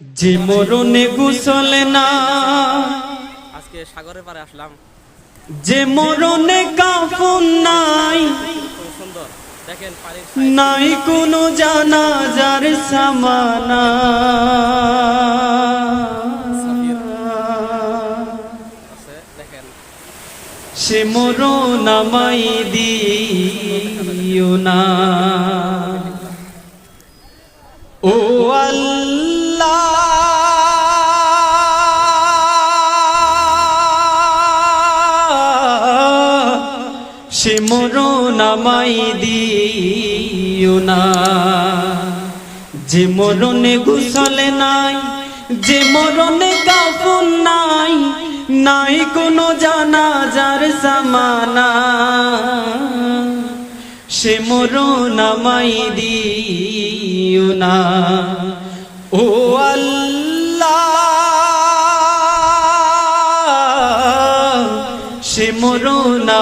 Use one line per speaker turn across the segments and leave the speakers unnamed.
যে মরণে গুসল না।
আজকে সাগরের পারে আসলাম।
যে মরণে কাফন নাই।
সুন্দর। দেখেন
নাই কোনো জানাজার সামানা। সে মরণ আমাই দিও না। সে মরণ দিও না। যে মরণে গুসলে নাই, যে মরণে কাফন নাই নাই কোনো জানাজার সামানা সে মরণ দিও না। ও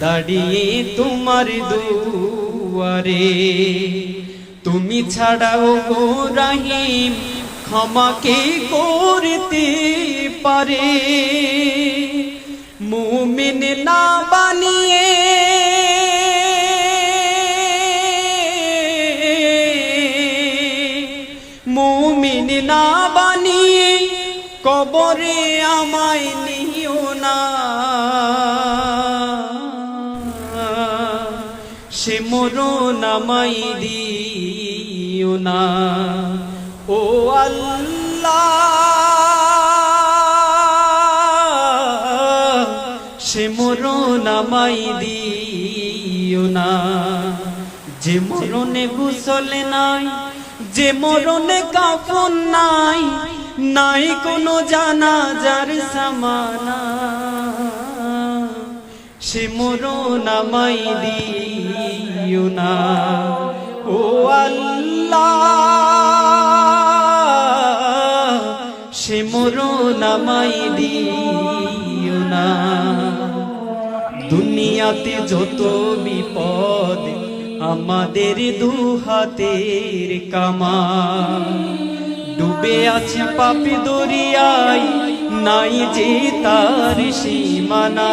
দাঁড়িয়ে তোমার দুয়ারে। তুমি ছাড়াও গো রাহিম ক্ষমাকে করতে পারে? মুমিন না বানিয়ে মুমিন না বানিয়ে কবরে আমায় নিও না। মরণ আমায় দিও না। ও আল্লাহ, সে মরণ আমায় দিও না। যে মরণে গুসলে নাই, যে মরণে কাফন নাই নাই কোনো জানাজার সামানা। সে মরণ আমায় না। ও আল্লাহ আমায় দিও না। দুনিয়াতে যত বিপদ, আমাদের দু হাতের কামা ডুবে আছে পাপি দরিয়ায়, নাই যে তার সীমানা।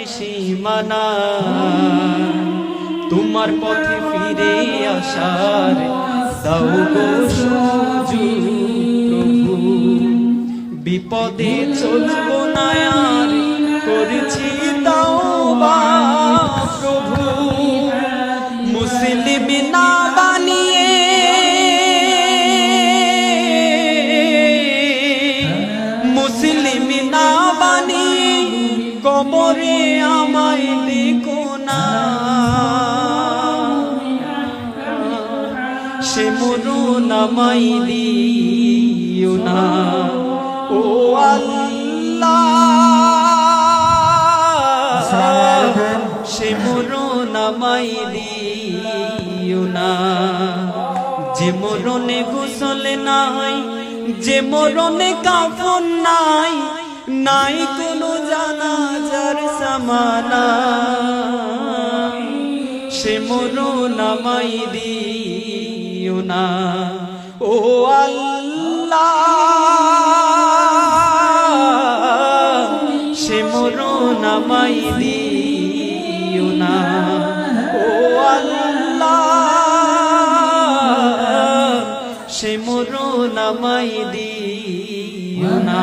সীমানা তোমার পথে ফিরে আসার দাও গো প্রভু। বিপদে চলব না আর, করেছি তাও বা প্রভু। মুসলিম না আমায় দিও না। ও আল্লাহ, সে মরণ আমায় দিও না। যে মরণে গোসল নাই, যে মরণে কাফন নাই নাই কোনো জানাজার সামানা সে মরণ আমায় দিও না। ও আল্লাহ সে মরণ আমায় দিও না। ও আল্লাহ সে মরুন দিও না।